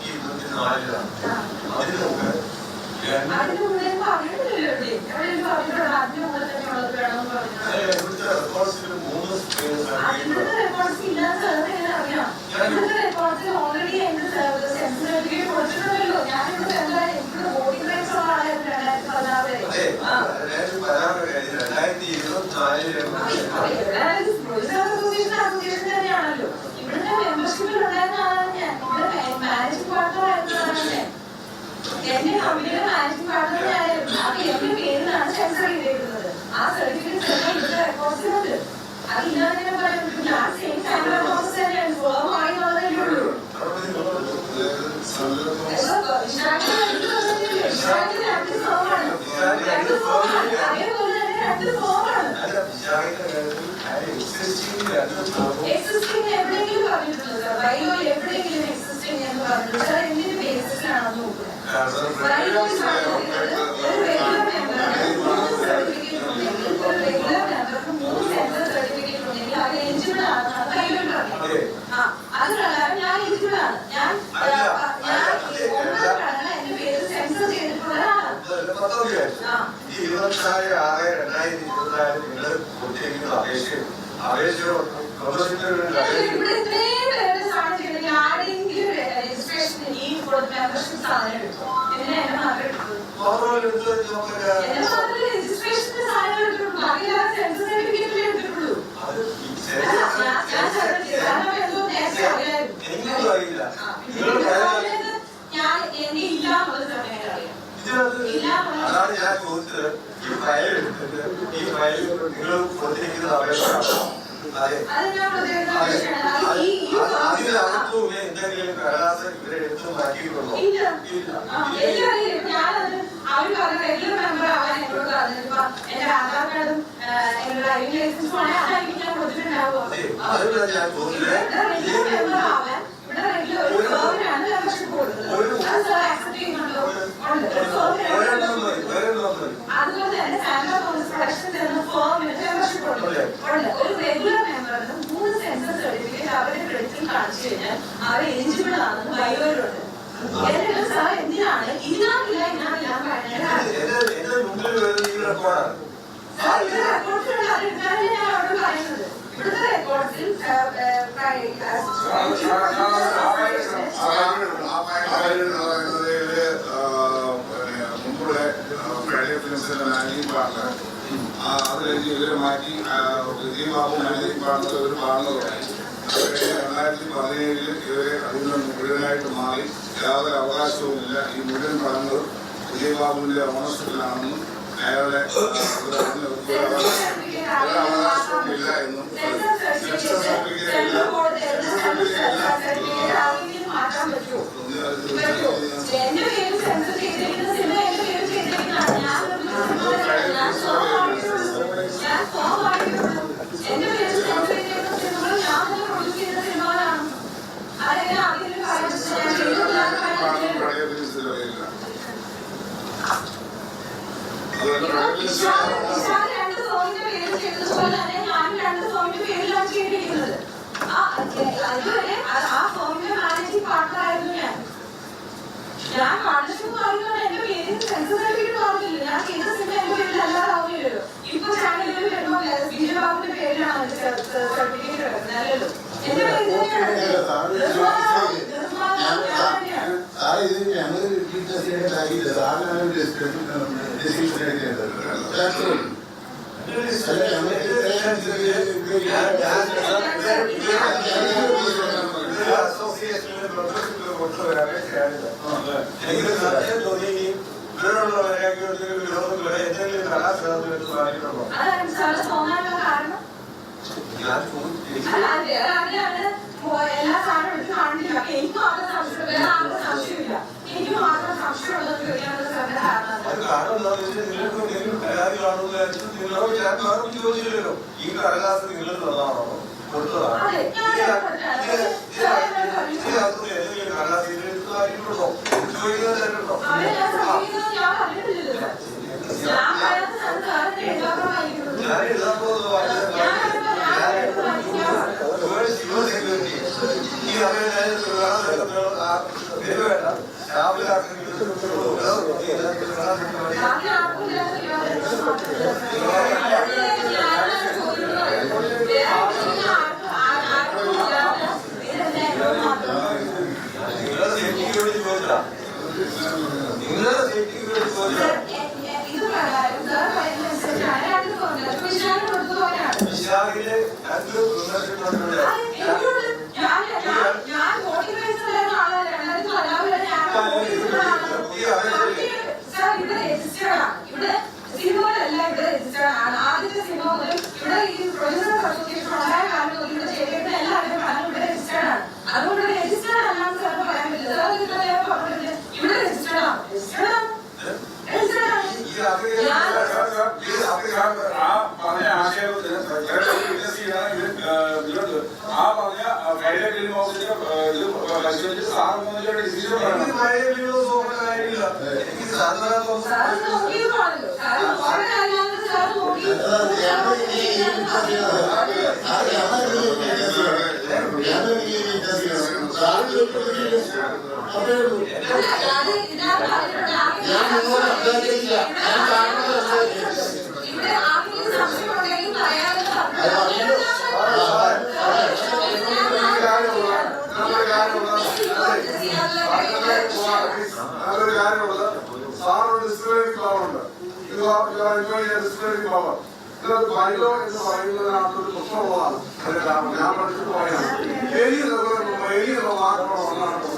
ഇരുപത്തി ഇരുപത്തി നാലിലാണ് അതിന് മുമ്പ് ഇവിടുത്തെ റെക്കോർഡ്സിൽ മൂന്ന് അതെ രണ്ടായിരത്തി ഇരുപത്തിനാലിൽ ഈ ഇരുപത്തിനാല് ആറ് രണ്ടായിരത്തി ഇരുപത്തിനാല് നിങ്ങൾ കൊടുത്തിരിക്കുന്ന അപേക്ഷ അപേക്ഷ മാത്രമല്ല എന്റെ ആധാർ കാർഡും എന്റെ ഡ്രൈവിംഗ് ലൈസൻസും ആണ്. അതായിരിക്കും ഞാൻ കൊടുത്തിട്ടുണ്ടാവുക. ഇവിടെ റെഗുലർ ഒരു സോറിനാണ് മെമ്പർഷിപ്പ് കൊടുക്കുന്നത്. അത് സാർ ഉണ്ട്. ഒരു സോറിനാണ് അതുപോലെ തന്നെ സാൻഡർ കോൺഗ്രസ് പ്രൊഡക്ഷൻ തരുന്ന ഫോമിന് ഒരു റെഗുലർ മെമ്പറിന് മൂന്ന് സെൻസസ് സർട്ടിഫിക്കറ്റ് അവരുടെ ക്രെഡിറ്റിൽ കാണിച്ചു കഴിഞ്ഞാൽ അവർ എലിജിബിൾ മാറ്റി വിജയ ബാബു മനോജ് പാടുന്നത് ഇവർ പാടുന്നു രണ്ടായിരത്തി പതിനേഴിൽ ഇവരെ അതിൽ നിന്ന് മുഴുവനായിട്ട് മാറി. യാതൊരു അവകാശവുമില്ല. ഈ മുഴുവൻ പടങ്ങളും വിജയബാബുവിന്റെ ഓണർഷിപ്പിലാണെന്നും അയാളുടെ ഒരവകാശവുമില്ല എന്നും లేదు ఆన్లైన్ చేసుకొని డిస్కషన్ എല്ലാ സാധനവും കാണില്ല എനിക്കും അവിടെ സംശയമില്ല ആർക്കും സംശയമില്ല എനിക്ക് മാത്രം സംശയമുള്ളത് ചോദിക്കാനുള്ള ശ്രദ്ധ ചോദിച്ചില്ലല്ലോ. ഈ കടലാസ് നിങ്ങൾ തന്നാണോ കൊടുത്തതാണോ? കടലാസ് ഇതിലെടുത്തതായിട്ടുണ്ടോ ചോദിക്കുന്നതായിട്ടുണ്ടോ ഞാൻ എഴുതാൻ ഈ സമയം ഞാൻ വേണ്ട. നിങ്ങളുടെ സേഫ്റ്റിക്ക് വേണ്ടി ചോദിച്ചാ വിശാഖിലെ രണ്ട് ഗുണങ്ങളുണ്ട് അതെ ഇതാണ് പറഞ്ഞിട്ടുണ്ടായിരുന്നത് സഹകരിക്കില്ല ഞാൻ കാണുന്നത് നല്ലൊരു കാര്യമുള്ളത് സാറൊരു ഡിസ്പ്ലിനറി ക്ലാവുണ്ട് ഇത് ഡിസ്പ്ലിനറി ക്ലാവ് ഇതിനകത്ത് ബൈലോ എന്ന് പറയുന്നതിനകത്ത് ഒരു പ്രശ്നമുള്ളതാണ് അതിന്റെ ഞാൻ പഠിച്ചിട്ട് പറയാം എലി എലി എന്ന വാക്കുള്ള ഒന്നാണ്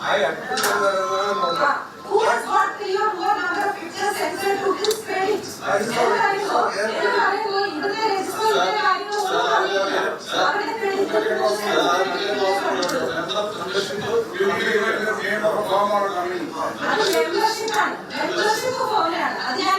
I am. Who has got three or more number of pictures censored to his credit? അത് മെമ്പർഷിപ്പാണ് മെമ്പർഷിപ്പ് ഫോമിലാണ് അത് ഞാൻ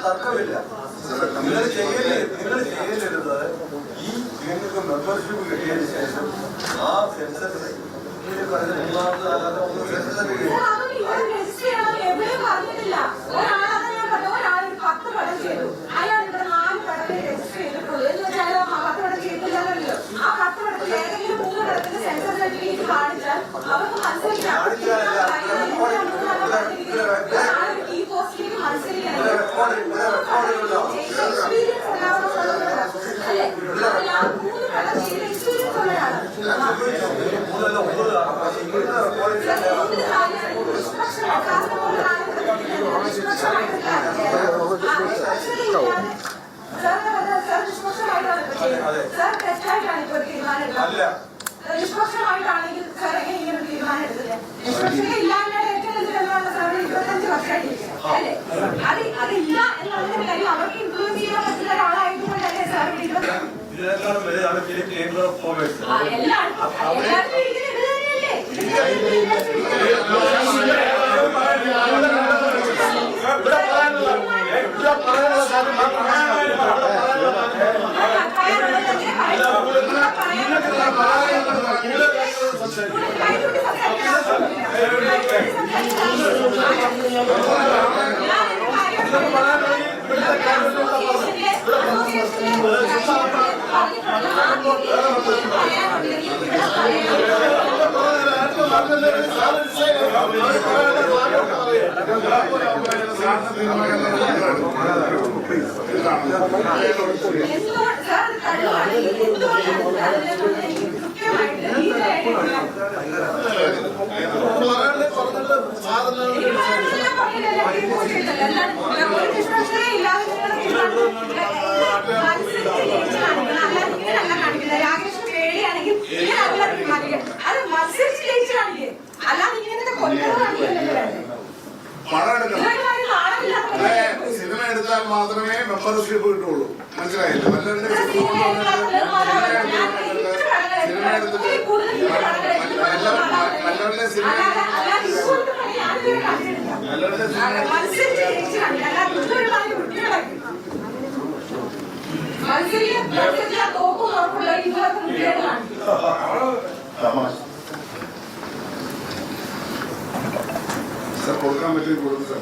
തർക്കമില്ല. നിങ്ങൾ ചെയ്യരുത് നിങ്ങൾ ചെയ്യരുത്. ഈ നിങ്ങൾക്ക് മെമ്പർഷിപ്പ് കിട്ടിയതിന് ശേഷം ആ സെൻസസ് പടത്തിൽ മൂന്ന് അവർക്ക് മനസ്സിലാക്കാം നിഷ്പക്ഷമായിട്ടാണെങ്കിൽ സാർ എങ്ങനെ ഇങ്ങനെ തീരുമാനം എടുത്തില്ല നിഷ്പക്ഷത ഇല്ലാണ്ടാണ് ഏറ്റവും വലിയ തെളിവാണ് സാറിന് ഇരുപത്തഞ്ച് വർഷമായിട്ടിരിക്കുന്നത് അല്ലേ അത് അതില്ല എന്നുള്ളൊരു കാര്യം അവർക്ക് ഇൻഫ്ലുവൻസ് ചെയ്യാൻ പറ്റുന്ന ഒരാളായതുകൊണ്ടല്ലേ സാർ ഇതിനേക്കാളും വലുതാണ് പിന്നെ ചേംബർ ഓഫ് കോമേഴ്സ് എല്ലാവരും Gracias. സിനിമ എടുത്താൽ മാത്രമേ മെമ്പർഷിപ്പ് കിട്ടുള്ളൂ. മനസ്സിലായില്ലേ? മല്ലന്റെ സിനിമ എടുത്തിട്ട് മല്ലന്റെ സിനിമ മല്ലന്റെ സിനിമ സാർ കൊടുക്കാൻ പറ്റി കൊടുക്കും സാർ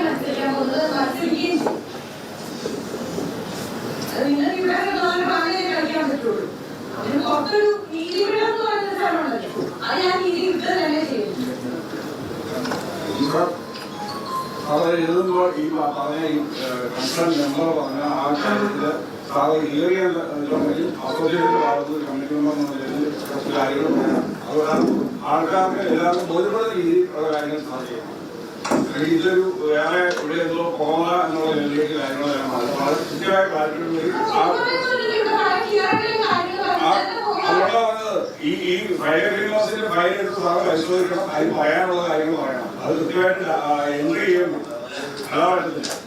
മത്സരിക്കാൻ പോകുന്നത് മത്സരിക്കുകയും ചെയ്യും അത് നിങ്ങൾ ഇവിടെ അതിന് പുറത്തൊരു നീതിപീഠം എന്ന് പറയുന്ന സ്ഥലമുണ്ടല്ലോ അത് ഞാൻ നീതി കിട്ടുക തന്നെ ചെയ്യും അവർ എഴുതുമ്പോൾ ഈ പറഞ്ഞ ഈ കൺസേൺ മെമ്പർ പറഞ്ഞ ആ കാര്യത്തിൽ സാറ് ഏറിയ അസോസിയേഷൻ ഭാഗത്ത് കമ്മിറ്റി മെമ്പർ എന്ന നിലയിൽ കുറച്ച് കാര്യങ്ങൾ പറയണം അതുപോലെ ആൾക്കാർക്ക് എല്ലാവർക്കും ബോധ്യപ്പെടുന്ന രീതിയിൽ ഉള്ള കാര്യങ്ങൾ സാധിക്കും ഇതൊരു വേറെ ഇവിടെ എന്തോ കൊറോണ എന്നുള്ള നിലയിലേക്ക് കാര്യങ്ങൾ കൃത്യമായ കാര്യങ്ങളിൽ ആ ഇവിടെ പല കീറകളും കാര്യങ്ങളും ആ, വരുന്നത് അതുകൊണ്ടാ പറഞ്ഞത് ഈ ഈ ഫയർ ഗ്രീൻഹൗസിന്റെ ഫയൽ എടുത്ത് സാറ് പരിശോധിക്കണം. അതിന് പറയാനുള്ള കാര്യങ്ങൾ പറയണം. അത് കൃത്യമായിട്ട് എൻട്രി ചെയ്യണം. അതാ പറ്റത്തില്ല